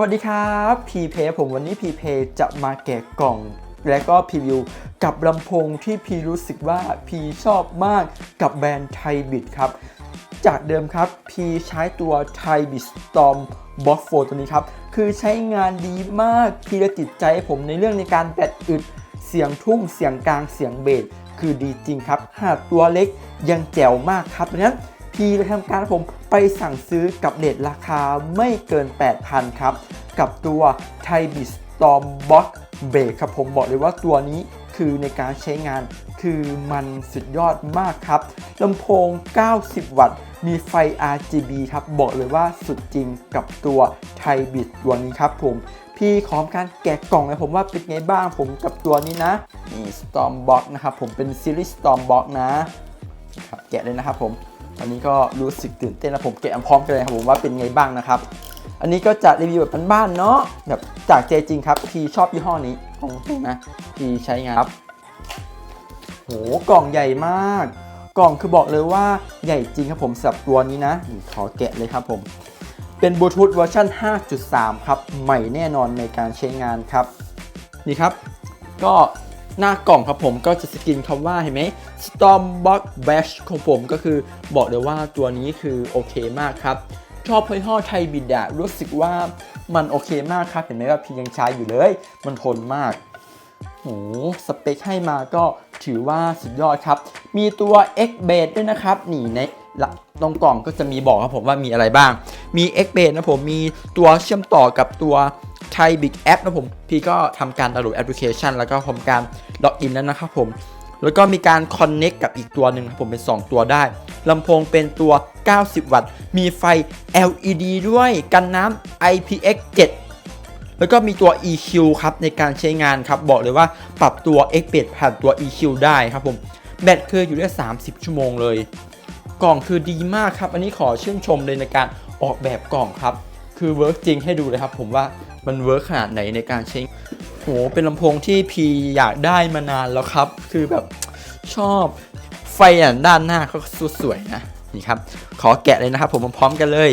วัสดีครับพีเพผมวันนี้พีเพจะมาแกะกล่อง และก็พรีวิวกับลำโพงที่พีรู้สึกว่าพีชอบมากกับแบรนด์ไทบิดครับ จากเดิมครับพีใช้ตัวไทบิดสตอมบ็อกโฟตัวนี้ครับ คือใช้งานดีมากพีจะติดใจผมในเรื่องในการแบตอึด เสียงทุ่งเสียงกลางเสียงเบสคือดีจริงครับหากตัวเล็กยังแจ๋วมากครับดังนั้น พีเลยทำการผมไปสั่งซื้อกับเลทราคาไม่เกิน 8,000 ครับ กับตัว t h a i b i Storm Box b r a k ครับผมบอกเลยว่าตัวนี้คือในการใช้งานคือมันสุดยอดมากครับลำโพง 90 วัตต์ มีไฟ RGB ครับบอกเลยว่าสุดจริงกับตัว t h a i b i ตัวนี้ครับผม พี่ขอทำการแกะกล่องเลยผมว่าเป็นไงบ้างผมกับตัวนี้นะ นี่ Storm Box นะครับผมเป็นซีรีส์ Storm Box นะครับแกะเลยนะครับผม อันนี้ก็รู้สึกตื่นเต้นแล้วผมแกะพร้อมกันเลยครับผมว่าเป็นไงบ้างนะครับ อันนี้ก็จะรีวิวแบบบ้านๆเนาะแบบจากใจจริงครับพี่ชอบยี่ห้อนี้ของจริงนะพี่ใช้งานครับโหกล่องใหญ่มาก กล่องคือบอกเลยว่าใหญ่จริงครับผมสำหรับตัวนี้นะนี่ขอแกะเลยครับผมเป็นบลูทูธเวอร์ชัน5.3 ครับ ใหม่แน่นอนในการใช้งานครับ นี่ครับ ก็ หน้ากล่องครับผมก็จะสกรีนคำว่าเห็นไหม Stormbox Bash ของผมก็คือบอกเลยว่าตัวนี้คือโอเคมากครับ ชอบยี่ห้อไทยบิดอะรู้สึกว่ามันโอเคมากครับ เห็นไหมว่าพี่ยังใช้อยู่เลย มันทนมากโหสเปคให้มาก็ถือว่าสุดยอดครับ มีตัว X b a s ด้วยนะครับนี่ในละตรงกล่องก็จะมีบอกครับผมว่ามีอะไรบ้าง มี X b a s นะผมมีตัวเชื่อมต่อกับตัว ไทย Big App นะผม พี่ก็ทำการดาวน์โหลดแอปพลิเคชัน แล้วก็ทำการล็อกอินแล้วนะครับผม แล้วก็มีการ Connect กับอีกตัวหนึ่งครับผมเป็น 2 ตัวได้ลำโพงเป็นตัว 90 วัตต์ มีไฟ LED ด้วยกันน้ำ IPX7 แล้วก็มีตัว EQ ครับในการใช้งานครับ บอกเลยว่าปรับตัว x 8ผ่านตัว EQ ได้ครับผม แบตคืออยู่ได้ 30 ชั่วโมงเลย กล่องคือดีมากครับ อันนี้ขอชื่นชมเลยในการออกแบบกล่องครับ คือเวิร์กจริงให้ดูเลยครับผมว่า มันเวิร์กขนาดไหนในการใช้โหเป็นลำโพงที่พีอยากได้มานานแล้วครับ คือแบบชอบไฟอะด้านหน้าเขาสุดสวยนะนี่ครับขอแกะเลยนะครับ ผมพร้อมกันเลย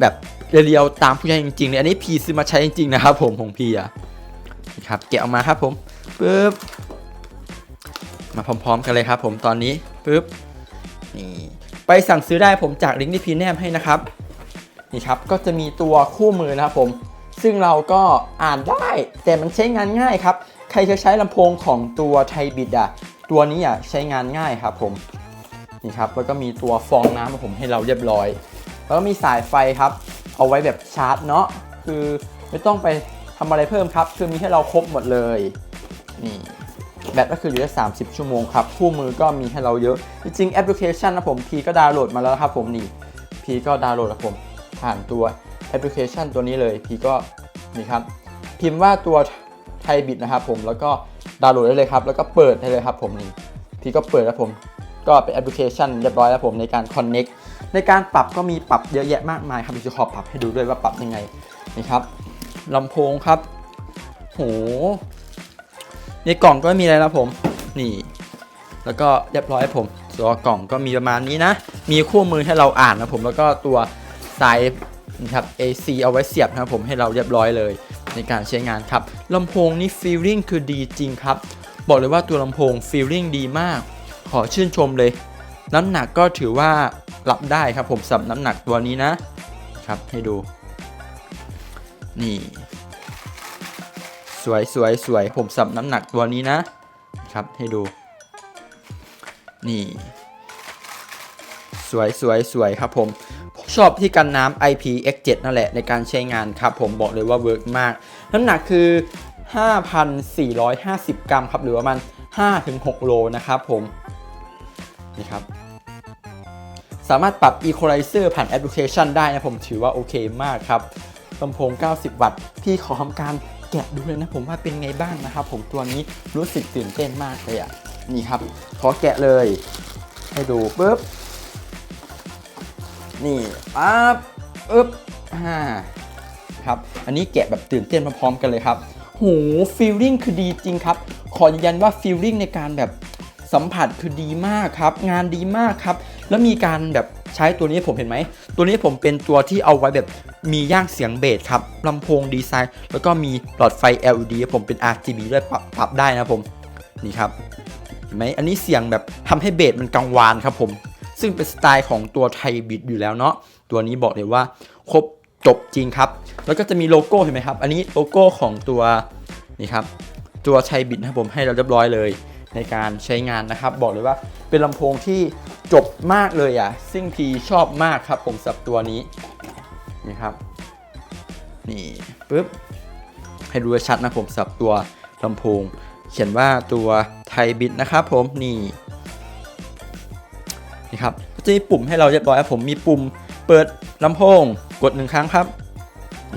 แบบเรียวๆตามผู้ใหญ่จริงๆเลยอันนี้พีซื้อมาใช้จริงๆนะครับ ผมของพีอะนี่ครับแกะออกมาครับผมปึ๊บมาพร้อมๆกันเลยครับ ผมตอนนี้ปึ๊บนี่ไปสั่งซื้อได้ผมจากลิงก์ที่พีแนบให้นะครับนี่ครับก็จะมีตัวคู่มือนะครับผม ซึ่งเราก็อ่านได้แต่มันใช้งานง่ายครับ ใครจะใช้ลำโพงของตัวไทบิดอะตัวนี้อะใช้งานง่ายครับผมนี่ครับแล้วก็มีตัวฟองน้ำมาผมให้เราเรียบร้อย แล้วก็มีสายไฟครับ เอาไว้แบบชาร์จเนาะคือไม่ต้องไปทำอะไรเพิ่มครับ คือมีให้เราครบหมดเลยนี่แบตก็คืออยู่ได้ 30 ชั่วโมงครับ คู่มือก็มีให้เราเยอะ จริงๆแอปพลิเคชันนะผมพีก็ดาวน์โหลดมาแล้วครับผมนี่พีก็ดาวน์โหลดครับผมผ่านตัว แอปพลิเคชันตัวนี้เลยพีก็นี่ครับพิมพ์ว่าตัวไทยบิดนะครับผมแล้วก็ดาวน์โหลดได้เลยครับแล้วก็เปิดได้เลยครับผมนี่พีก็เปิดแล้วผมก็เป็นแอปพลิเคชันเรียบร้อยแล้วผมในการ Connect ในการปรับก็มีปรับเยอะแยะมากมายครับเดี๋ยวจะขอปรับให้ดูด้วยว่าปรับยังไงนี่ครับลำโพงครับโหในกล่องก็มีอะไรนะผมนี่ แล้วก็เรียบร้อยผมตัวกล่องก็มีประมาณนี้นะ มีคู่มือให้เราอ่านนะผมแล้วก็ตัวสาย นะครับ AC เอาไว้เสียบนะครับผมให้เราเรียบร้อยเลย ในการใช้งานครับลำโพงนี่ฟีลลิ่งคือดีจริงครับ บอกเลยว่าตัวลำโพงฟีลลิ่งดีมาก ขอชื่นชมเลย น้ำหนักก็ถือว่ารับได้ครับผมสำหรับน้ำหนักตัวนี้นะครับให้ดู นี่ สวยสวยสวยผมสับน้ำหนักตัวนี้นะครับให้ดู นี่ สวยสวยสวยครับผม ชอบที่กันน้ำ IPX7 นั่นแหละในการใช้งานครับผมบอกเลยว่าเวิร์กมาก น้ำหนักคือ 5,450 กรัมครับหรือว่ามัน5-6 โลนะครับผมนี่ครับสามารถปรับ Equalizer ผ่านแอปพลิเคชันได้นะผมถือว่าโอเคมากครับลำโพง 90 วัตต์พี่ขอทำการแกะดูเลยนะผมว่าเป็นไงบ้างนะครับ ผมตัวนี้รู้สึกตื่นเต้นมากเลยอะนี่ครับขอแกะเลย ให้ดูปุ๊บ นี่ปั๊บอึ๊บอ่าครับ อันนี้แกะแบบตื่นเต้นพร้อมๆกันเลยครับ โหฟีลลิ่งคือดีจริงครับ ขอยืนยันว่าฟีลลิ่งในการแบบสัมผัสคือดีมากครับ งานดีมากครับ แล้วมีการแบบใช้ตัวนี้ผมเห็นไหม ตัวนี้ผมเป็นตัวที่เอาไว้แบบมีย่างเสียงเบสครับลำโพงดีไซน์ แล้วก็มีหลอดไฟ LED ผมเป็น RGB ด้วยปรับปรับได้นะผม นี่ครับเห็นไหมอันนี้เสียงแบบทำให้เบสมันกังวานครับผม ซึ่งเป็นสไตล์ของตัวไทยบิดอยู่แล้วเนาะตัวนี้บอกเลยว่าครบจบจริงครับ แล้วก็จะมีโลโก้เห็นไหมครับ อันนี้โลโก้ของตัวนี่ครับตัวไทยบิดนะครับผมให้เราเรียบร้อยเลยในการใช้งานนะครับ บอกเลยว่าเป็นลำโพงที่จบมากเลยอะซึ่งพีชอบมากครับผมสับตัวนี้นี่ครับนี่ปึ๊บให้ดูชัดนะผมสับตัวลำโพง เขียนว่าตัวไทยบิดนะครับผมนี่ นี่ครับก็จะมีปุ่มให้เราเรียบร้อยผมมีปุ่มเปิดลำโพง กดหนึ่งครั้งครับ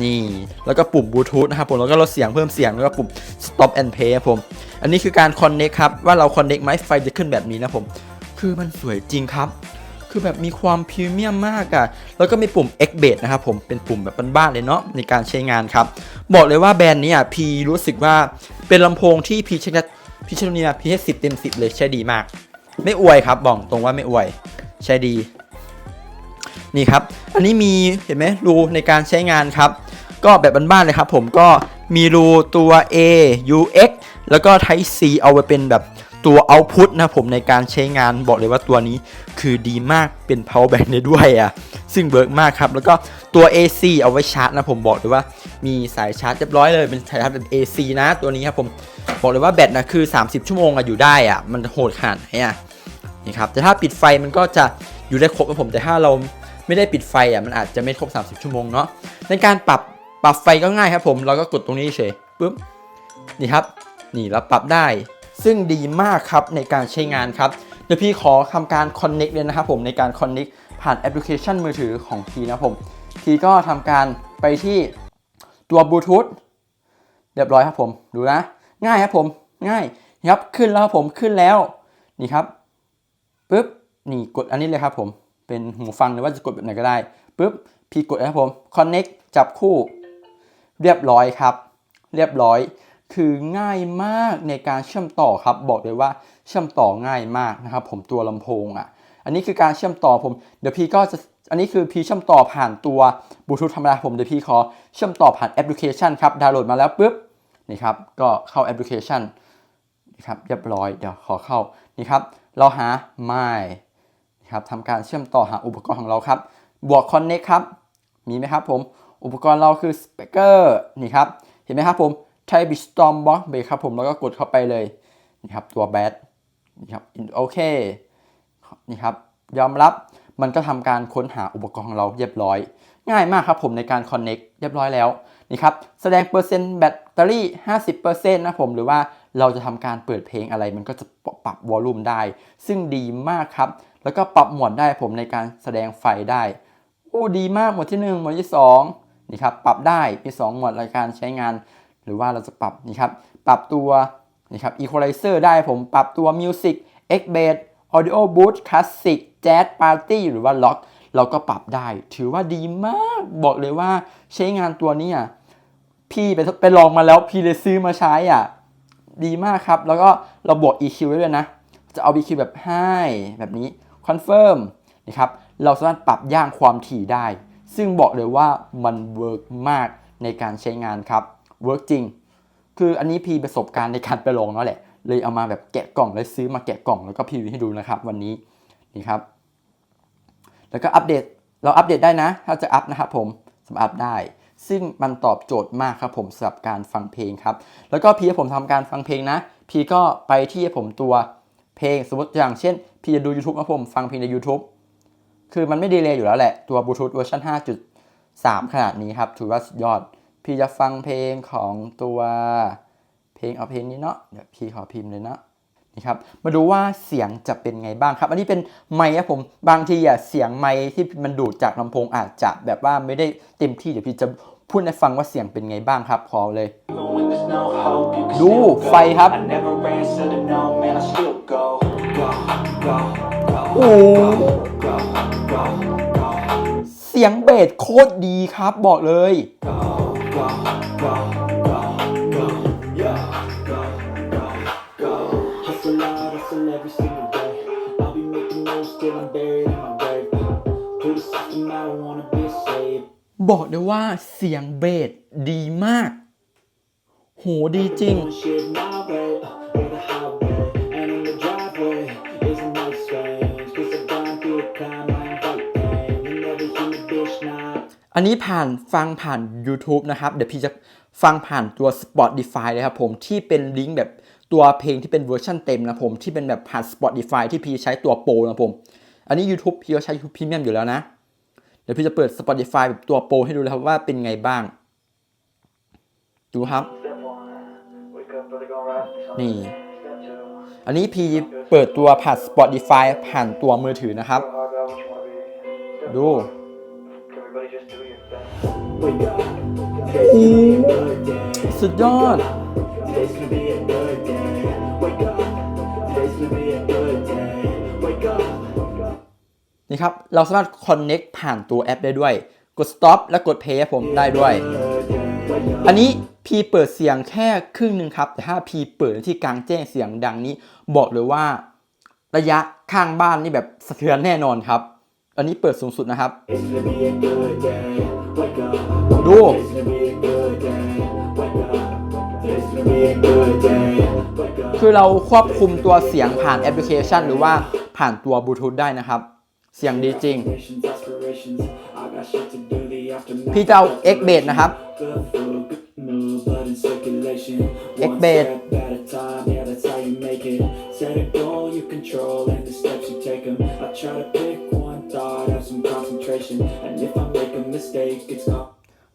นี่แล้วก็ปุ่มบลูทูธนะครับผมแล้วก็ลดเสียงเพิ่มเสียงแล้วก็ปุ่ม stop and play ครับผมอันนี้คือการ connect ครับว่าเรา connect ไหมไฟจะขึ้นแบบนี้นะผมคือมันสวยจริงครับคือแบบมีความพรีเมียมมากอะ่ะ แล้วก็มีปุ่ม X b a s นะครับผมเป็นปุ่มแบบบ้านๆเลยเนาะในการใช้งานครับ บอกเลยว่าแบรนด์นี้อะพีรู้สึกว่าเป็นลำโพงที่พีใช้พีชนียพีให้สิบเต็มสิบเลยใช้ดีมาก ไม่อวยครับบอกตรงว่าไม่อวย ใช้ดี นี่ครับ อันนี้มีเห็นไหมรูในการใช้งานครับ ก็แบบบ้านๆเลยครับ ผมก็มีรูตัว A UX แล้วก็ Type C เอาไว้เป็นแบบตัว output นะผมในการใช้งานบอกเลยว่าตัวนี้คือดีมากเป็น power bank ได้ด้วยอะ ซึ่งเบิร์กมากครับ แล้วก็ตัว AC เอาไว้ชาร์จนะผมบอกเลยว่ามีสายชาร์จเรียบร้อยเลยเป็นสายชาร์จแบบ AC นะตัวนี้ครับผมบอกเลยว่าแบตนะคือ 30 ชั่วโมงอะอยู่ได้อะมันโหดขนาดไหนอะนี่ครับแต่ถ้าปิดไฟมันก็จะอยู่ได้ครบนะผมแต่ถ้าเราไม่ได้ปิดไฟอะมันอาจจะไม่ครบ 30 ชั่วโมงเนาะในการปรับปรับไฟก็ง่ายครับผมเราก็กดตรงนี้เฉยปุ๊บนี่ครับ นี่เราปรับได้ ซึ่งดีมากครับในการใช้งานครับเดี๋ยวพี่ขอทำการ connect เลยนะครับผมในการ connect ผ่านแอปพลิเคชันมือถือของพีนะผมพีก็ทำการไปที่ตัวบลูทูธเรียบร้อยครับผม ดูนะ ง่ายครับผม ง่ายนี่ครับ ขึ้นแล้วครับผม ขึ้นแล้ว นี่ครับ ปึ๊บ นี่กดอันนี้เลยครับผม เป็นหูฟังหรือว่าจะกดแบบไหนก็ได้ ปึ๊บ พีกดนะครับผม connect จับคู่ เรียบร้อยครับ เรียบร้อย คือง่ายมากในการเชื่อมต่อครับ บอกเลยว่าเชื่อมต่อง่ายมากนะครับ ผมตัวลำโพงอะ อันนี้คือการเชื่อมต่อผม เดี๋ยวพี่ก็จะ อันนี้คือพี่เชื่อมต่อผ่านตัวบลูทูธธรรมดาผม เดี๋ยวพี่ขอเชื่อมต่อผ่านแอปพลิเคชันครับ ดาวน์โหลดมาแล้วปุ๊บ นี่ครับ ก็เข้าแอปพลิเคชันนี่ครับ เรียบร้อย เดี๋ยวขอเข้า นี่ครับ เราหา My นะครับทำการเชื่อมต่อหาอุปกรณ์ของเราครับ บวก Connect ครับ มีไหมครับผม อุปกรณ์เราคือ Speaker นี่ครับ เห็นไหมครับผม t y p e Storm Box เบครับผม แล้วก็กดเข้าไปเลย นี่ครับ ตัวแบตนี่ครับ โอเค นี่ครับยอมรับมันก็ทำการค้นหาอุปกรณ์ของเราเรียบร้อย ง่ายมากครับผมในการ Connect เรียบร้อยแล้วนี่ครับแสดงเปอร์เซ็นต์แบตเตอรี่ 50%นะผมหรือว่าเราจะทำการเปิดเพลงอะไร มันก็จะปรับวอลลุ่มได้ ซึ่งดีมากครับ แล้วก็ปรับหมดได้ผมในการแสดงไฟได้โอ้ดีมากหมวดที่ 1 หมวดที่ 2นี่ครับปรับได้มี 2 หมวดในการใช้งาน หรือว่าเราจะปรับนี่ครับปรับตัวนี่ครับ equalizer ได้ผมปรับตัว music x bass audio boost classic jazz party หรือว่า lock เราก็ปรับได้ ถือว่าดีมากบอกเลยว่าใช้งานตัวนี้อะพี่ไปไปลองมาแล้วพี่เลยซื้อมาใช้อะ ดีมากครับ แล้วก็เราบวก EQ ไว้ด้วยนะ จะเอา EQ แบบ high แบบนี้ confirm นะครับเราสามารถปรับย่างความถี่ได้ ซึ่งบอกเลยว่ามันเวิร์กมากในการใช้งานครับเวิร์กจริง คืออันนี้พีประสบการณ์ในการไปลองแล้วแหละ เลยเอามาแบบแกะกล่องเลยซื้อมาแกะกล่องแล้วก็พีวิให้ดูนะครับ วันนี้นี่ครับ แล้วก็อัปเดตเราอัปเดตได้นะ ถ้าจะอัพนะครับผมสามารถอัพได้ ซึ่งมันตอบโจทย์มากครับผมสำหรับการฟังเพลงครับ แล้วก็พีให้ผมทำการฟังเพลงนะ พี่ก็ไปที่ผมตัวเพลงสมมติอย่างเช่น พี่จะดู YouTube นะผมฟังเพลงใน YouTube คือมันไม่ดีเลยอยู่แล้วแหละ ตัวบลูทูธเวอร์ชัน5.3 ขนาดนี้ครับ ถือว่าสุดยอด พี่จะฟังเพลงของตัว ลงเอาเพลงนี้เนาะเดี๋ยวพี่ขอพิมพ์เลยนะนี่ครับมาดูว่าเสียงจะเป็นไงบ้างครับ อันนี้เป็นไมค์ครับผมบางทีอะเสียงไมค์ที่มันดูดจากลำโพงอาจจะแบบว่าไม่ได้เต็มที่เดี๋ยวพี่จะพูดให้ฟังว่าเสียงเป็นไงบ้างครับขอเลย ดูไฟครับโอ้เสียงเบสโคตรดีครับบอกเลย บอกได้ว่าเสียงเบสดีมาก โหดีจริง อันนี้ผ่านฟังผ่าน YouTube นะครับ เดี๋ยวพี่จะฟังผ่านตัว Spotify เลยครับผมที่เป็นลิงก์แบบตัวเพลงที่เป็นเวอร์ชันเต็มนะผมที่เป็นแบบผ่าน Spotify ที่พี่ใช้ตัวโปรนะผม อันนี้ YouTube พี่ก็ใช้ YouTube Premium อยู่แล้วนะ เดี๋ยวพี่จะเปิด Spotify แบบตัวโปรให้ดูเลยครับว่าเป็นไงบ้าง ดูครับ นี่ อันนี้พี่เปิดตัวผ่าน Spotify ผ่านตัวมือถือนะครับ ดูสุดยอด นี่ครับ เราสามารถ connect ผ่านตัวแอปได้ด้วย กด stop และกด play ให้ผมได้ด้วย อันนี้พีเปิดเสียงแค่ครึ่งหนึ่งครับ แต่ถ้าพีเปิดที่กลางแจ้งเสียงดังนี้ บอกเลยว่า ระยะข้างบ้านนี่แบบสะเทือนแน่นอนครับ อันนี้เปิดสูงสุดนะครับ ดู คือเราควบคุมตัวเสียงผ่านแอปพลิเคชัน หรือว่าผ่านตัวบลูทูธได้นะครับ เสียงดีจริง พี่เจะเอา X b a s นะครับ X b a s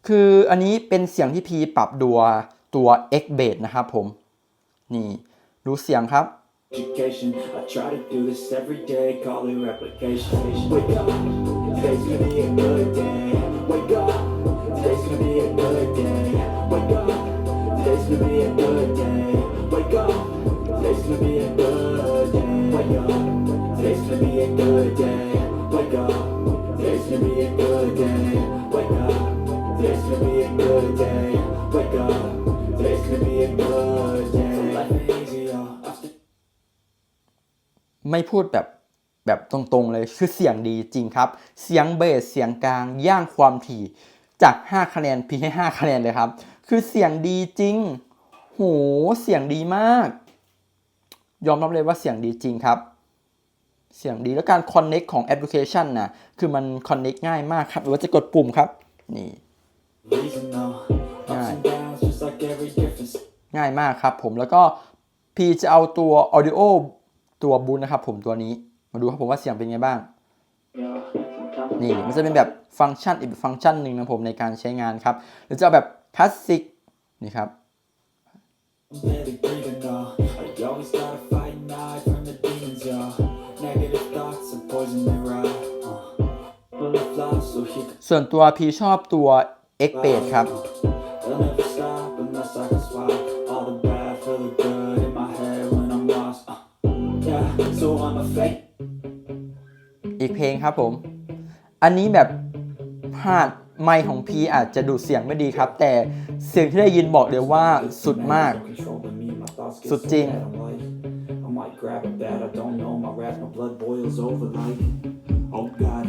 คืออันนี้เป็นเสียงที่พีปรับดัวตัว X b a s นะครับผม นี่ ดูเสียงครับ education. I try to do this every day, call it replication. Wake up, today's gonna be a good day. Wake up, today's gonna be a good day. Wake up, today's gonna be a good day. Wake up, today's gonna be a good day. Wake up, today's gonna be a good day. Wake up, today's gonna be a good day. Wake up, today's gonna be a good day. Wake up, today's gonna be a good day. ไม่พูดแบบแบบตรงๆเลยคือเสียงดีจริงครับ เสียงเบสเสียงกลางย่างความถี่จาก 5 คะแนนพีให้ 5 คะแนนเลยครับ คือเสียงดีจริง โห เสียงดีมาก ยอมรับเลยว่าเสียงดีจริงครับ เสียงดีแล้วการ connect ของแอปพลิเคชันนะคือมัน connect ง่ายมากครับหรือว่าจะกดปุ่มครับ นี่ reason though. Ups and downs, just like every difference. ง่ายมากครับผมแล้วก็พี่จะเอาตัว audio ตัวบูนนะครับผมตัวนี้มาดูครับผมว่าเสียงเป็นไงบ้าง นี่มันจะเป็นแบบฟังก์ชันอีกฟังก์ชันหนึ่งนะผมในการใช้งานครับ หรือจะเอาแบบคลาสสิกนี่ครับ Barely breathing though. I always gotta fight and hide from the demons, y'all. Negative thoughts are poison they ride. Uh, full of flies, so he ส่วนตัวพี่ชอบตัว X b a s ครับ อีกเพลงครับผม อันนี้แบบพลาดไมค์ของพีอาจจะดูดเสียงไม่ดีครับ แต่เสียงที่ได้ยินบอกเลยว่าสุดมาก สุดจริง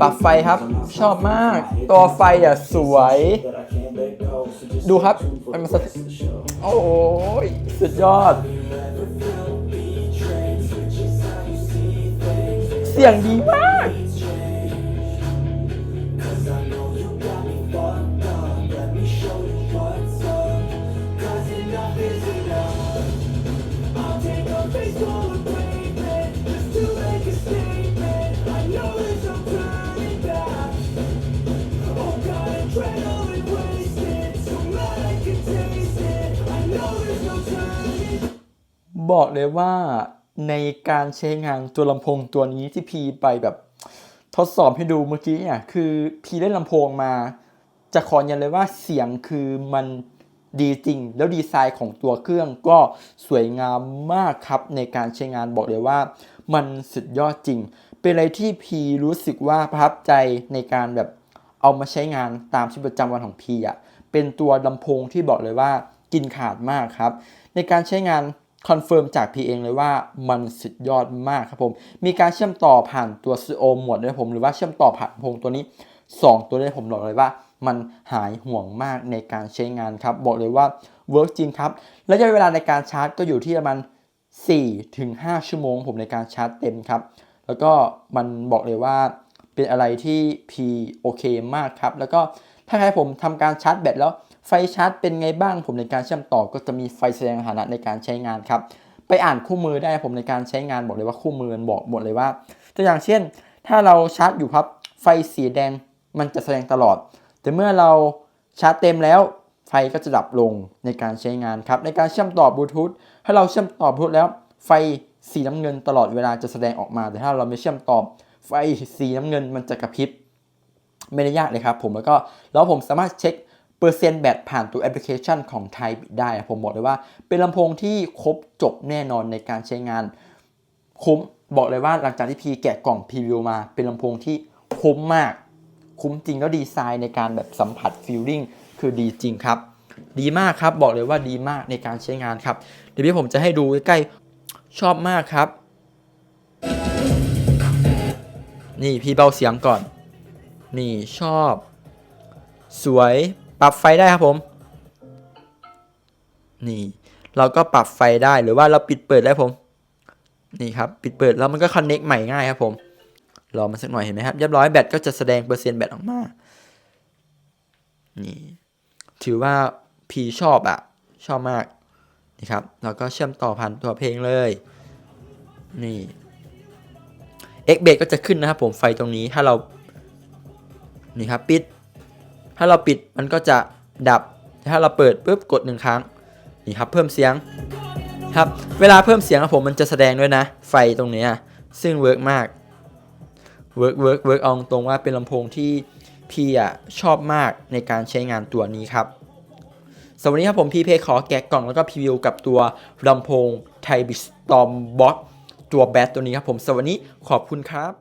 ปรับไฟครับชอบมาก ตัวไฟอะสวย ดูครับมันมาโอ้ยสุดยอด เสียงดีมาก บอกเลยว่าในการใช้งานตัวลำโพงตัวนี้ที่พีไปแบบทดสอบให้ดูเมื่อกี้เนี่ยคือพีได้ลำโพงมา จะขอยันเลยว่าเสียงคือมันดีจริง แล้วดีไซน์ของตัวเครื่องก็สวยงามมากครับในการใช้งานบอกเลยว่า มันสุดยอดจริง เป็นอะไรที่พีรู้สึกว่าประทับใจในการแบบเอามาใช้งานตามชีวิตประจำวันของพีอะเป็นตัวลำโพงที่บอกเลยว่ากินขาดมากครับ ในการใช้งาน คอนเฟิร์มจาก P เองเลยว่ามันสุดยอดมากครับผม มีการเชื่อมต่อผ่านตัว CO หมวดด้วยผม หรือว่าเชื่อมต่อผ่านพงตัวนี้ 2 ตัวด้วยผมบอกเลยว่า มันหายห่วงมากในการใช้งานครับ บอกเลยว่าเวิร์กจริงครับ ระยะเวลาในการชาร์จก็อยู่ที่ประมาณ4ถึง5ชั่วโมง ผมในการชาร์จเต็มครับ แล้วก็มันบอกเลยว่าเป็นอะไรที่ P โอเคมากครับ แล้วก็ถ้าใครผมทำการชาร์จแบตแล้ว ไฟชาร์จเป็นไงบ้างผมในการเชื่อมต่อก็จะมีไฟแสดงสถานะในการใช้งานครับ ไปอ่านคู่มือได้ผมในการใช้งานบอกเลยว่าคู่มือมันบอกหมดเลยว่า ตัวอย่างเช่น ถ้าเราชาร์จอยู่ครับไฟสีแดงมันจะแสดงตลอด แต่เมื่อเราชาร์จเต็มแล้วไฟก็จะดับลงในการใช้งานครับ ในการเชื่อมต่อบลูทูธถ้าเราเชื่อมต่อบลูทูธแล้ว ไฟสีน้ำเงินตลอดเวลาจะแสดงออกมา แต่ถ้าเราไม่เชื่อมต่อไฟสีน้ำเงินมันจะกระพริบไม่ได้ยากเลยครับผมแล้วก็แล้วผมสามารถเช็ค เปอร์เซ็นต์แบตผ่านตัวแอปพลิเคชันของไทยได้ ผมบอกเลยว่า เป็นลำโพงที่ครบจบแน่นอนในการใช้งาน คุ้มบอกเลยว่าหลังจากที่พีแกะกล่องพรีวิวมา เป็นลำโพงที่คุ้มมาก คุ้มจริงแล้วดีไซน์ในการแบบสัมผัสฟีลลิ่งคือดีจริงครับ ดีมากครับบอกเลยว่าดีมากในการใช้งานครับ เดี๋ยวพี่ผมจะให้ดูใกล้ชอบมากครับ นี่พี่เบาเสียงก่อน นี่ชอบ สวย ปรับไฟได้ครับผม นี่เราก็ปรับไฟได้หรือว่าเราปิดเปิดได้ผม นี่ครับปิดเปิดแล้วมันก็คอนเน็กใหม่ง่ายครับผม รอมาสักหน่อยเห็นไหมครับเรียบร้อยแบตก็จะแสดงเปอร์เซ็นต์แบตออกมา นี่ถือว่าพีชอบอะชอบมาก นี่ครับเราก็เชื่อมต่อผ่านตัวเพลงเลย นี่ X b a s ก็จะขึ้นนะครับผมไฟตรงนี้ถ้าเรา นี่ครับปิด ถ้าเราปิดมันก็จะดับ ถ้าเราเปิดปุ๊บกดหนึ่งครั้งนี่ครับเพิ่มเสียงครับเวลาเพิ่มเสียงครับผมมันจะแสดงด้วยนะ ไฟตรงนี้ซึ่งเวิร์กมากเวิร์กเวิร์กเวิร์กเอาตรงว่าเป็นลำโพงที่พี่อะชอบมากในการใช้งานตัวนี้ครับสวัสดีครับผมพี่เพขอแกะกล่องแล้วก็พรีวิวกับตัวลำโพงไทบิสตอมบ็อกตัวแบตตัวนี้ครับผมสวัสดีขอบคุณครับ